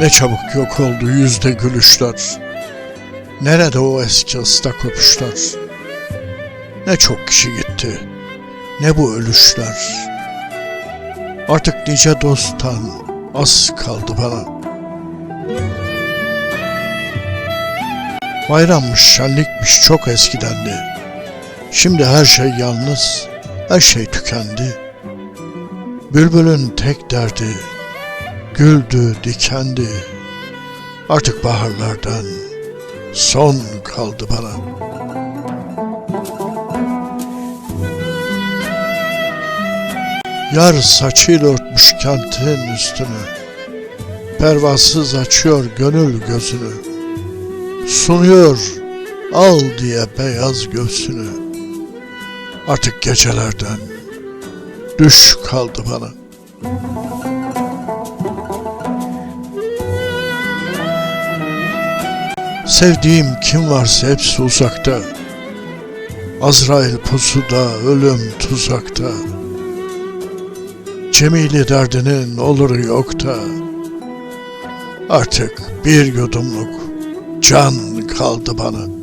Ne çabuk yok oldu yüzde gülüşler. Nerede o eski ıslak öpüşler? Ne çok kişi gitti. Ne bu ölüşler. Artık nice dosttan az kaldı bana. Bayrammış, şenlikmiş çok eskidendi. Şimdi her şey yalnız, her şey tükendi. Bülbülün tek derdi, güldü, dikendi. Artık baharlardan son kaldı bana. Yar saçıyla örtmüş kentin üstünü. Pervasız açıyor gönül gözünü. Sunuyor al diye beyaz göğsünü. Artık gecelerden düş kaldı bana. Sevdiğim kim varsa hepsi uzakta. Azrail pusuda, ölüm tuzakta. Cemili derdinin oluru yok da. Artık bir yudumluk can kaldı bana.